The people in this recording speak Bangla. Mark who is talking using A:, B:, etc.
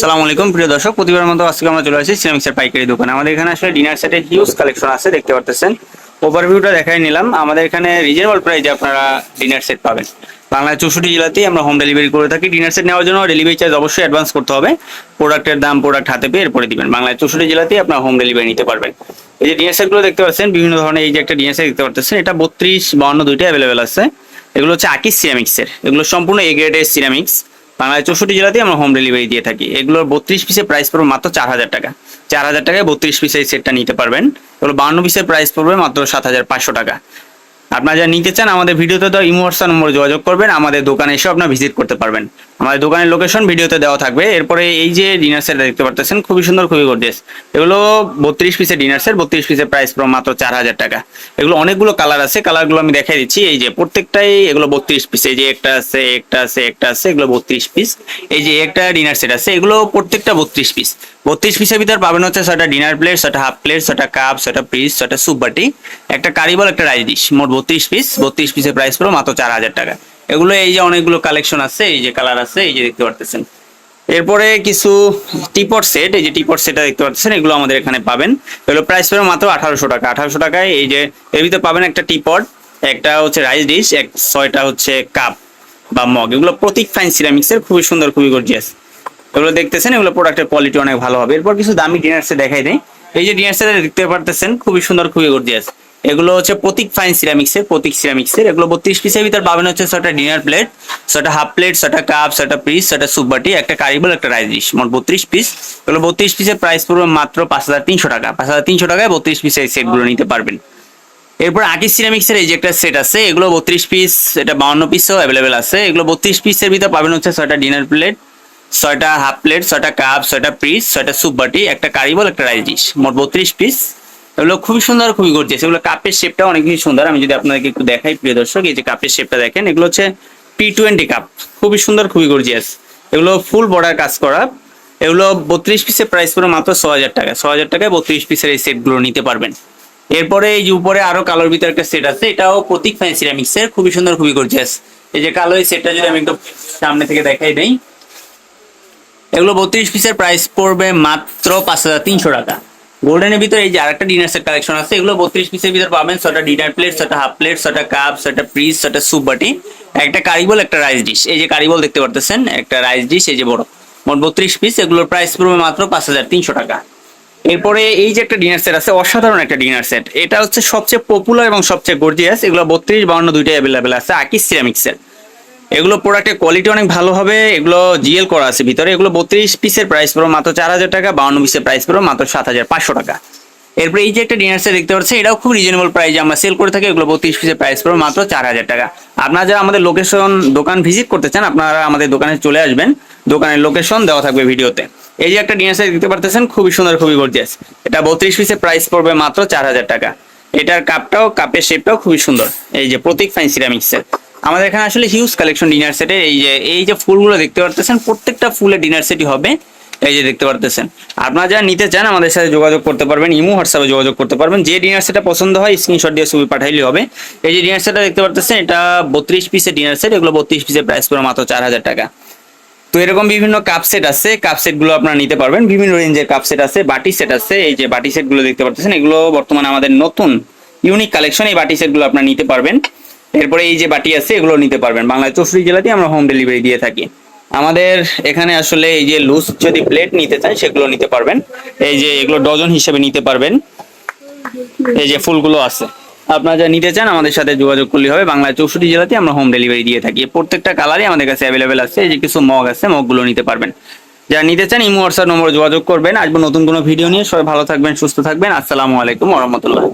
A: সালাম আলাইকুম, প্রিয় দর্শক প্রতিবার মতো আজকে আমরা চলে আসছি সিরামিক্সের পাইকারি দোকান। আমাদের এখানে আসলে ডিনার সেটের হিউজ কালেকশন আছে, দেখতে পারতেছেন। ওভারভিউটা দেখাই নিলাম। আমাদের এখানে রিজনেবল প্রাইসে আপনারা ডিনার সেট পাবেন। বাংলায় চৌষট্টি জেলাতেই আমরা হোম ডেলিভারি করে থাকি। ডিনার সেট নেওয়ার জন্য ডেলিভারি চার্জ অবশ্যই অ্যাডভান্স করতে হবে। প্রোডাক্টের দাম প্রোডাক্ট হাতে পেয়ে এরপরে দিবেন। বাংলায় চৌষট্টি জেলাতেই আপনারা হোম ডেলিভারি নিতে পারবেন। এই যে ডিনার সেটগুলো দেখতে পাচ্ছেন, বিভিন্ন ধরনের এই যে একটা ডিনার সেট দেখতে পাচ্ছেন এটা বত্রিশ, বাউন্ন দুইটা অ্যাভেলেবেল আছে। এগুলো হচ্ছে আকিস সিরামিক্সের এগুলো সম্পূর্ণ এ গ্রেডের সিরামিক্স বাংলায় চৌষট্টি জেলাতেই আমরা হোম ডেলিভারি দিয়ে থাকি। এগুলোর বত্রিশ পিসের প্রাইস পড়বে মাত্র চার হাজার টাকা। চার হাজার টাকায় বত্রিশ পিসের সেটটা নিতে পারবেন। এগুলো বান্ন পিসের প্রাইস পড়বে মাত্র সাত হাজার পাঁচশো টাকা। আপনারা যারা নিতে চান, আমাদের ভিডিওতে দেওয়া ইমো হোয়াটসঅ্যাপ নম্বরে যোগাযোগ করবেন। আমাদের দোকানে এসে আপনারা ভিজিট করতে পারবেন। আমাদের দোকানের লোকেশন ভিডিওতে দেওয়া থাকবে। এরপরে এই যে ডিনার সেট দেখতে পারতেছেন, খুবই সুন্দর, খুবই গর্জিয়াস এগুলো বত্রিশ পিসের ডিনার সেট বত্রিশ পিসের প্রাইস পড়বে মাত্র চার হাজার টাকা। এগুলো অনেকগুলো কালার আছে। কালারগুলো আমি দেখাই দিচ্ছি। এই যে প্রত্যেকটাই এগুলো বত্রিশ পিস এই যে একটা আছে একটা আছে একটা আছে, এগুলো বত্রিশ পিস এই যে একটা ডিনার সেট আছে, এগুলো প্রত্যেকটা বত্রিশ পিস বত্রিশ পিসের ভিতর পাবেন হচ্ছে ছয়টা ডিনার প্লেট ছয়টা হাফ প্লেট ছয়টা কাপ ছয়টা পিস ছয়টা সুপ বাটি। একটা কারিবল একটা রাইস ডিশ মোট বত্রিশ পিস বত্রিশ পিসের প্রাইস পড়ো মাত্র চার হাজার টাকা। এগুলো এই যে অনেকগুলো কালেকশন আছে, এই যে কালার আছে, এই যে দেখতে পারতেছেন। এরপরে কিছু টিপট সেট এই যে টিপট সেটটা দেখতে পাচ্ছেন এগুলো আমাদের এখানে পাবেন। এগুলো প্রাইস পড়বে মাত্র আঠারোশো টাকা। আঠারোশো টাকায় এই যে এর ভিতরে পাবেন একটা টিপট একটা হচ্ছে রাইস ডিশ এক ছয়টা হচ্ছে কাপ বা মগ এগুলো প্রতীক ফাইন সিরামিক্সের খুবই সুন্দর, খুবই গর্জিয়াস এগুলো দেখতেছেন, এগুলো প্রোডাক্টের কোয়ালিটি অনেক ভালো হবে। এরপর কিছু দামি ডিনার সেট দেখাই দেয় এই যে ডিনার সেট দেখতে পারতেছেন, খুবই সুন্দর, খুবই গর্জিয়াস এগুলো হচ্ছে প্রতীক ফাইন সিরামিক্সের প্রতীক সিরামিক্সের এগুলো বত্রিশ পিসের ভিতর পাবেন হচ্ছে ছটা ডিনার প্লেট ছটা হাফ প্লেট ছটা কাপ ছটা পিস ছটা সুপ বাটি, একটা কারিবল একটা রাইস ডিশ মোট বত্রিশ পিস এগুলো বত্রিশ পিসের প্রাইস পড়বে মাত্র পাঁচ হাজার তিনশো টাকা। পাঁচ হাজার তিনশো টাকায় বত্রিশ পিসের সেটগুলো নিতে পারবেন। এরপর আকিস সিরামিক্সের এই যে একটা সেট আছে, এগুলো বত্রিশ পিস এটা বাউন্ন পিসও অ্যাভেলেবেল আছে। এগুলো বত্রিশ পিসের ভিতর পাবেন হচ্ছে ছয়টা ডিনার প্লেট ছয়টা হাফ প্লেট ছয়টা কাপ ছয়টা পিস ছয়টা সুপ বাটি, একটা কারিবল একটা রাইস ডিশ মোট বত্রিশ পিস এগুলো খুবই সুন্দর, খুবই গর্জিয়াস এগুলো কাপের শেপটা অনেক বেশি সুন্দর। আমি যদি আপনাদেরকে একটু দেখাই, প্রিয় দর্শক, এই যে কাপের শেপটা দেখেন, এগুলো হচ্ছে টি টোয়েন্টি কাপ খুবই সুন্দর, খুবই গর্জিয়াস এগুলো ফুল বর্ডার কাজ করা। এগুলো বত্রিশ পিসের প্রাইস পড়ে মাত্র ছ হাজার টাকা। ছ হাজার টাকায় বত্রিশ পিসের এই সেটগুলো নিতে পারবেন। এরপরে এই যে উপরে আরও কালোর ভিতরে একটা সেট আছে, এটাও প্রতীক ফাইন সিরামিক্সের খুবই সুন্দর, খুবই গর্জিয়াস এই যে কালো এই সেটটা যদি আমি একটু সামনে থেকে দেখাই দেই, এগুলো বত্রিশ পিসের প্রাইস পড়বে মাত্র পাঁচ হাজার তিনশো টাকা। গোল্ডেনের ভিতরে এই যে আরেকটা ডিনার সেট কালেকশন আছে, এগুলো বত্রিশ পিসের ভিতর পাবেন। ছটা ডিনার প্লেট ছটা হাফ প্লেট ছটা কাপ ছটা পিস ছটা সুপ বাটি, একটা কারিবল একটা রাইস ডিশ এই যে কারিবল দেখতে পারতেছেন, একটা রাইস ডিশ এই যে বড়। মোট বত্রিশ পিস এগুলোর প্রাইস পড়বে মাত্র পাঁচ হাজার তিনশো টাকা। এরপরে এই যে একটা ডিনার সেট আছে, অসাধারণ একটা ডিনার সেট এটা হচ্ছে সবচেয়ে পপুলার এবং সবচেয়ে গর্জিয়াস এগুলো বত্রিশ, বাউন্ন দুইটাই অ্যাভেলেবেল আছে আকিস সিরামিক্সের এগুলো প্রোডাক্টের কোয়ালিটি অনেক ভালো হবে, এগুলো জিএল করা আছে ভিতরে, এগুলো বত্রিশ পিসের প্রাইস পড়ো মাত্র চার হাজার টাকা, বাউন্ন পিসের প্রাইস পড়ো মাত্র সাত হাজার পাঁচশো টাকা। এরপরে এই যে একটা ডিনার সেট দেখতে পাচ্ছেন, এটাও খুব রিজনেবল প্রাইসে আমরা সেল করে থাকি, এগুলো বত্রিশ পিসের প্রাইস পড়ো মাত্র চার হাজার টাকা। আপনারা যারা আমাদের লোকেশন দোকান ভিজিট করতে চান, আপনারা আমাদের দোকানে চলে আসবেন, দোকানের লোকেশন দেওয়া থাকবে ভিডিওতে। এই যে একটা ডিনার সেট দেখতে পারতেছেন, খুবই সুন্দর, খুবই গর্জিয়াস এটা বত্রিশ পিসের প্রাইস পড়বে মাত্র চার হাজার টাকা। এটার কাপটাও কাপের শেপটাও খুবই সুন্দর। এই যে প্রতীক ফাইন সিরামিক্সের আমাদের এখানে আসলে হিউজ কালেকশন ডিনার সেটে এই যে এই যে ফুলগুলো দেখতে পারতেছেন, প্রত্যেকটা ফুলের ডিনার সেটই হবে। এই যে দেখতে পারতেছেন। আপনারা যারা নিতে চান, আমাদের সাথে যোগাযোগ করতে পারবেন, ইমো, হোয়াটসঅ্যাপে যোগাযোগ করতে পারবেন। যে ডিনার সেটটা পছন্দ হয় স্ক্রিনশট দিয়ে ছবি পাঠাইলে হবে। এই যে ডিনার সেটটা দেখতে পারতেছেন, এটা বত্রিশ পিসের ডিনার সেট এগুলো বত্রিশ পিসের প্রাইস পড়ে মাত্র চার হাজার টাকা। তো এরকম বিভিন্ন কাপ সেট আছে কাপ সেটগুলো আপনারা নিতে পারবেন। বিভিন্ন রেঞ্জের কাপ সেট আছে, বাটি সেট আছে, এই যে বাটি সেটগুলো দেখতে পারতেছেন, এগুলো বর্তমানে আমাদের নতুন ইউনিক কালেকশন এই বাটি সেটগুলো আপনারা নিতে পারবেন। এরপরে এই যে বাটি আছে, এগুলো নিতে পারবেন। বাংলায় চৌষট্টি জেলাতে আমরা হোম ডেলিভারি দিয়ে থাকি। আমাদের এখানে আসলে এই যে লুজ যদি প্লেট নিতে চান, সেগুলো নিতে পারবেন। এই যে এগুলো ডজন হিসেবে নিতে পারবেন। এই যে ফুলগুলো আছে। আপনারা যা নিতে চান, আমাদের সাথে যোগাযোগ করলে হবে। বাংলায় চৌষট্টি জেলাতে আমরা হোম ডেলিভারি দিয়ে থাকি। প্রত্যেকটা কালারই আমাদের কাছে অ্যাভেলেবেল আছে। এই যে কিছু মগ আছে, মগগুলো নিতে পারবেন। যারা নিতে চান, ইমো, হোয়াটসঅ্যাপ নম্বরে যোগাযোগ করবেন। আসব নতুন কোনো ভিডিও নিয়ে। সবাই ভালো থাকবেন, সুস্থ থাকবেন। আসসালামু আলাইকুম রহমতুল্লাহ।